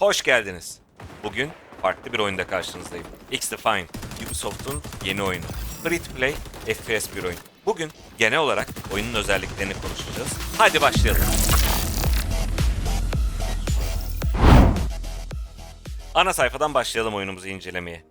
Hoş geldiniz. Bugün farklı bir oyunda karşınızdayım. X-Define, Ubisoft'un yeni oyunu. Free to play, FPS bir oyun. Bugün genel olarak oyunun özelliklerini konuşacağız. Hadi başlayalım. Ana sayfadan başlayalım oyunumuzu incelemeye.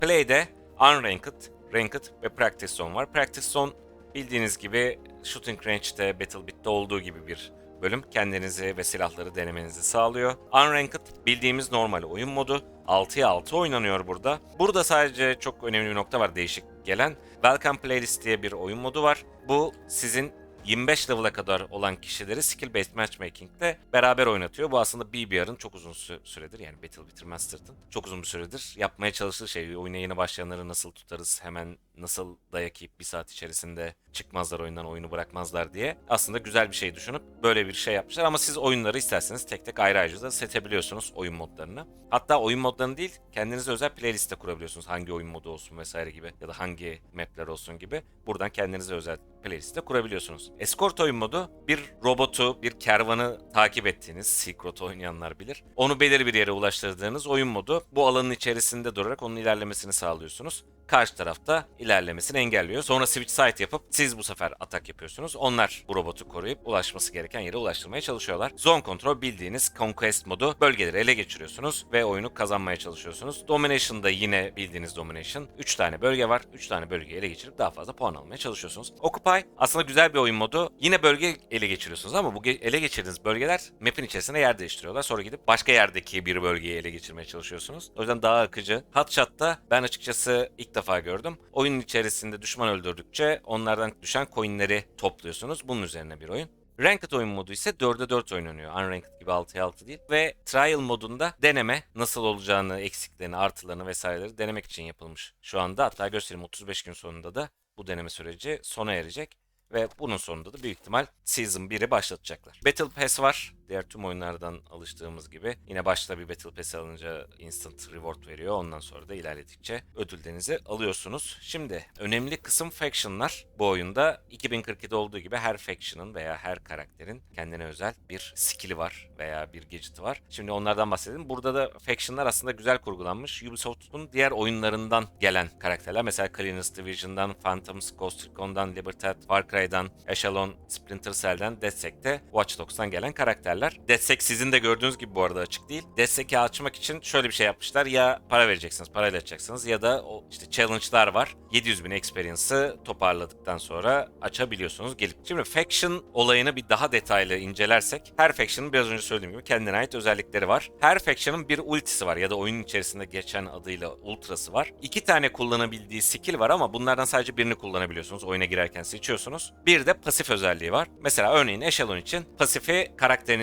Play'de Unranked, Ranked ve Practice Zone var. Practice Zone bildiğiniz gibi Shooting Range'de, Battle Bit'te olduğu gibi bir bölüm. Kendinizi ve silahları denemenizi sağlıyor. Unranked bildiğimiz normal oyun modu. 6'ya 6 oynanıyor burada. Burada sadece çok önemli bir nokta var değişik gelen. Welcome Playlist diye bir oyun modu var. Bu sizin 25 level'a kadar olan kişileri skill based matchmaking'de beraber oynatıyor. Bu aslında BBR'ın çok uzun sü- süredir yani Battle Bitter Mastered'ın çok uzun bir süredir yapmaya çalıştığı şey. Oyuna yeni başlayanları nasıl tutarız, hemen nasıl dayak yiyip bir saat içerisinde çıkmazlar oyundan, oyunu bırakmazlar diye. Aslında güzel bir şey düşünüp böyle bir şey yapmışlar ama siz oyunları isterseniz tek tek ayrı ayrı da seçebiliyorsunuz oyun modlarını. Hatta oyun modlarını değil kendinize özel playlist de kurabiliyorsunuz. Hangi oyun modu olsun vesaire gibi ya da hangi mapler olsun gibi. Buradan kendinize özel playlist de kurabiliyorsunuz. Escort oyun modu bir robotu, bir kervanı takip ettiğiniz, Road oynayanlar bilir. Onu belirli bir yere ulaştırdığınız oyun modu. Bu alanın içerisinde durarak onun ilerlemesini sağlıyorsunuz karşı tarafta ilerlemesini engelliyor. Sonra switch site yapıp siz bu sefer atak yapıyorsunuz. Onlar bu robotu koruyup ulaşması gereken yere ulaştırmaya çalışıyorlar. Zone control bildiğiniz conquest modu. Bölgeleri ele geçiriyorsunuz ve oyunu kazanmaya çalışıyorsunuz. Domination'da yine bildiğiniz domination. 3 tane bölge var. 3 tane bölgeyi ele geçirip daha fazla puan almaya çalışıyorsunuz. Occupy aslında güzel bir oyun modu. Yine bölge ele geçiriyorsunuz ama bu ele geçirdiğiniz bölgeler map'in içerisinde yer değiştiriyorlar. Sonra gidip başka yerdeki bir bölgeyi ele geçirmeye çalışıyorsunuz. O yüzden daha akıcı. Hotshot'ta ben açıkçası ilk defa gördüm. Oyunun içerisinde düşman öldürdükçe onlardan düşen coinleri topluyorsunuz. Bunun üzerine bir oyun. Ranked oyun modu ise 4'e 4 oynanıyor. Unranked gibi 6'ya 6 değil. Ve Trial modunda deneme nasıl olacağını, eksiklerini, artılarını vesaireleri denemek için yapılmış. Şu anda hatta göstereyim 35 gün sonunda da bu deneme süreci sona erecek. Ve bunun sonunda da büyük ihtimal Season 1'i başlatacaklar. Battle Pass var. Diğer tüm oyunlardan alıştığımız gibi. Yine başta bir Battle Pass alınca instant reward veriyor. Ondan sonra da ilerledikçe ödüllerinizi alıyorsunuz. Şimdi önemli kısım factionlar. Bu oyunda 2042'de olduğu gibi her faction'ın veya her karakterin kendine özel bir skill'i var veya bir gadget'ı var. Şimdi onlardan bahsedelim. Burada da factionlar aslında güzel kurgulanmış. Ubisoft'un diğer oyunlarından gelen karakterler. Mesela Cleanest Division'dan, Phantoms, Ghost Recon'dan, Libertad, Far Cry'dan, Echelon, Splinter Cell'den, DeathSec'te Watch Dogs'tan gelen karakterler. DeathSec sizin de gördüğünüz gibi bu arada açık değil. DeathSec'i açmak için şöyle bir şey yapmışlar. Ya para vereceksiniz, parayla açacaksınız ya da o işte challenge'lar var. 700 bin experience'ı toparladıktan sonra açabiliyorsunuz gelip. Şimdi faction olayını bir daha detaylı incelersek her faction'ın biraz önce söylediğim gibi kendine ait özellikleri var. Her faction'ın bir ultisi var ya da oyunun içerisinde geçen adıyla ultrası var. İki tane kullanabildiği skill var ama bunlardan sadece birini kullanabiliyorsunuz. Oyuna girerken seçiyorsunuz. Bir de pasif özelliği var. Mesela örneğin Echelon için pasifi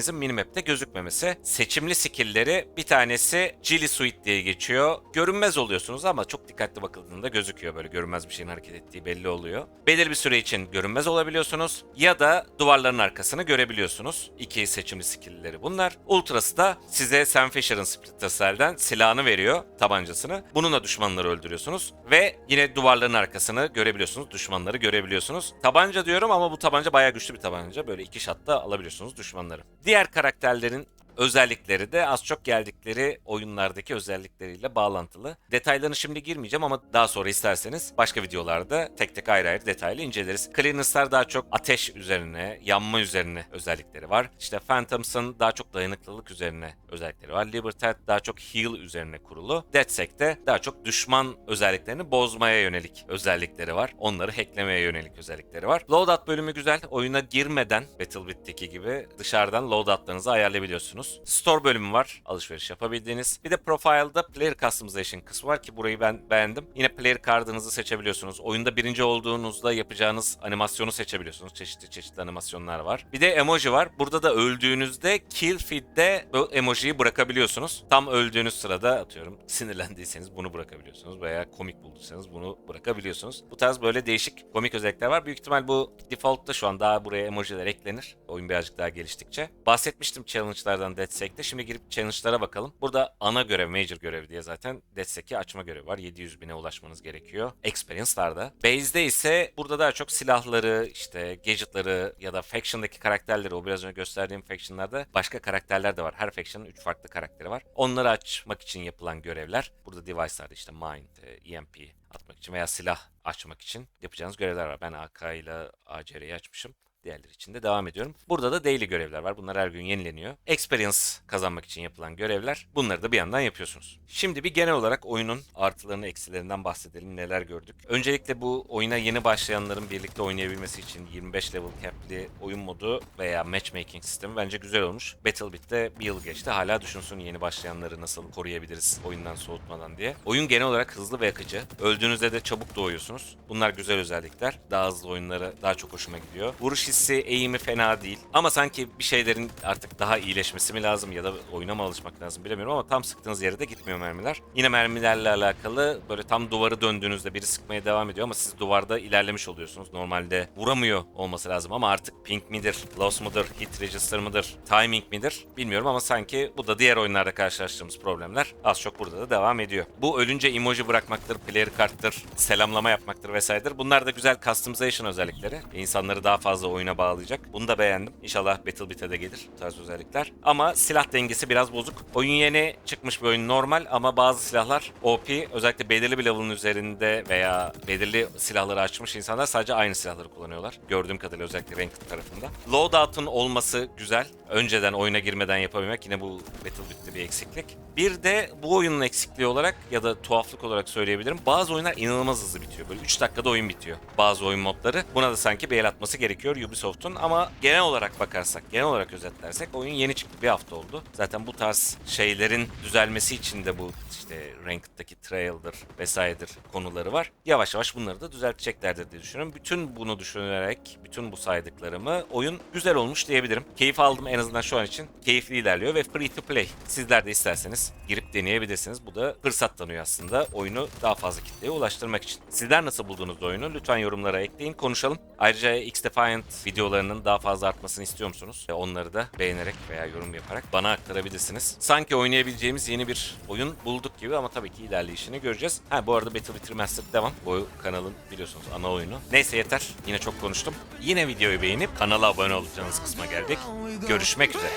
karakterinizin minimap'te gözükmemesi. Seçimli skill'leri bir tanesi Chili Suite diye geçiyor. Görünmez oluyorsunuz ama çok dikkatli bakıldığında gözüküyor böyle görünmez bir şeyin hareket ettiği belli oluyor. Belirli bir süre için görünmez olabiliyorsunuz ya da duvarların arkasını görebiliyorsunuz. İki seçimli skill'leri bunlar. Ultrası da size Sam Fisher'ın Splinter Cell'den silahını veriyor, tabancasını. Bununla düşmanları öldürüyorsunuz ve yine duvarların arkasını görebiliyorsunuz, düşmanları görebiliyorsunuz. Tabanca diyorum ama bu tabanca bayağı güçlü bir tabanca. Böyle iki şatta alabiliyorsunuz düşmanları. Diğer karakterlerin özellikleri de az çok geldikleri oyunlardaki özellikleriyle bağlantılı. Detaylarını şimdi girmeyeceğim ama daha sonra isterseniz başka videolarda tek tek ayrı ayrı detaylı inceleriz. Clearance'lar daha çok ateş üzerine, yanma üzerine özellikleri var. İşte Phantoms'ın daha çok dayanıklılık üzerine özellikleri var. Libertad daha çok heal üzerine kurulu. DeathSec de daha çok düşman özelliklerini bozmaya yönelik özellikleri var. Onları hacklemeye yönelik özellikleri var. Loadout bölümü güzel. Oyuna girmeden Battlebit'teki gibi dışarıdan loadoutlarınızı ayarlayabiliyorsunuz. Store bölümü var. Alışveriş yapabildiğiniz. Bir de Profile'da Player Customization kısmı var ki burayı ben beğendim. Yine Player Card'ınızı seçebiliyorsunuz. Oyunda birinci olduğunuzda yapacağınız animasyonu seçebiliyorsunuz. Çeşitli çeşitli animasyonlar var. Bir de emoji var. Burada da öldüğünüzde kill feed'de emojiyi bırakabiliyorsunuz. Tam öldüğünüz sırada atıyorum sinirlendiyseniz bunu bırakabiliyorsunuz veya komik bulduysanız bunu bırakabiliyorsunuz. Bu tarz böyle değişik komik özellikler var. Büyük ihtimal bu default'ta şu an daha buraya emojiler eklenir. Oyun birazcık daha geliştikçe. Bahsetmiştim challenge'lardan an DedSec'te. Şimdi girip challenge'lara bakalım. Burada ana görev, major görev diye zaten DedSec'i açma görevi var. 700 bine ulaşmanız gerekiyor. Experience'larda. Base'de ise burada daha çok silahları, işte gadget'ları ya da faction'daki karakterleri, o biraz önce gösterdiğim faction'larda başka karakterler de var. Her faction'ın 3 farklı karakteri var. Onları açmak için yapılan görevler. Burada device'larda işte Mind, e, EMP atmak için veya silah açmak için yapacağınız görevler var. Ben AK ile ACR'yi açmışım. Diğerleri için de devam ediyorum. Burada da daily görevler var. Bunlar her gün yenileniyor. Experience kazanmak için yapılan görevler. Bunları da bir yandan yapıyorsunuz. Şimdi bir genel olarak oyunun artılarını eksilerinden bahsedelim. Neler gördük. Öncelikle bu oyuna yeni başlayanların birlikte oynayabilmesi için 25 level cap'li oyun modu veya matchmaking sistemi bence güzel olmuş. Battlebit'te bir yıl geçti. Hala düşünsün yeni başlayanları nasıl koruyabiliriz oyundan soğutmadan diye. Oyun genel olarak hızlı ve akıcı. Öldüğünüzde de çabuk doğuyorsunuz. Bunlar güzel özellikler. Daha hızlı oyunlara daha çok hoşuma gidiyor. Vuruş hissi, eğimi fena değil. Ama sanki bir şeylerin artık daha iyileşmesi mi lazım ya da oyuna mı alışmak lazım bilemiyorum ama tam sıktığınız yere de gitmiyor mermiler. Yine mermilerle alakalı böyle tam duvarı döndüğünüzde biri sıkmaya devam ediyor ama siz duvarda ilerlemiş oluyorsunuz. Normalde vuramıyor olması lazım ama artık ping midir, loss mudur, hit register mıdır, timing midir bilmiyorum ama sanki bu da diğer oyunlarda karşılaştığımız problemler az çok burada da devam ediyor. Bu ölünce emoji bırakmaktır, player karttır, selamlama yapmaktır vesairedir. Bunlar da güzel customization özellikleri. İnsanları daha fazla oyuna bağlayacak. Bunu da beğendim. İnşallah Battlebit'e de gelir bu tarz özellikler. Ama silah dengesi biraz bozuk. Oyun yeni çıkmış bir oyun normal ama bazı silahlar OP özellikle belirli bir level'ın üzerinde veya belirli silahları açmış insanlar sadece aynı silahları kullanıyorlar. Gördüğüm kadarıyla özellikle Ranked tarafında. Loadout'un olması güzel. Önceden oyuna girmeden yapabilmek yine bu Battlebit'te bir eksiklik. Bir de bu oyunun eksikliği olarak ya da tuhaflık olarak söyleyebilirim. Bazı oyunlar inanılmaz hızlı bitiyor. Böyle 3 dakikada oyun bitiyor. Bazı oyun modları. Buna da sanki bir el atması gerekiyor Ubisoft'un ama genel olarak bakarsak, genel olarak özetlersek oyun yeni çıktı. Bir hafta oldu. Zaten bu tarz şeylerin düzelmesi için de bu işte Ranked'daki Trail'dır vesairedir konuları var. Yavaş yavaş bunları da düzelteceklerdir diye düşünüyorum. Bütün bunu düşünerek, bütün bu saydıklarımı oyun güzel olmuş diyebilirim. Keyif aldım en azından şu an için. Keyifli ilerliyor ve free to play. Sizler de isterseniz girip deneyebilirsiniz. Bu da fırsat tanıyor aslında oyunu daha fazla kitleye ulaştırmak için. Sizler nasıl buldunuz oyunu? Lütfen yorumlara ekleyin, konuşalım. Ayrıca X-Defiant videolarının daha fazla artmasını istiyor musunuz? E, Onları da beğenerek veya yorum yaparak bana aktarabilirsiniz. Sanki oynayabileceğimiz yeni bir oyun bulduk gibi ama tabii ki ilerleyişini göreceğiz. Ha bu arada Battle Remastered devam. Bu kanalın biliyorsunuz ana oyunu. Neyse yeter. Yine çok konuştum. Yine videoyu beğenip kanala abone olacağınız kısma geldik. Görüşmek üzere.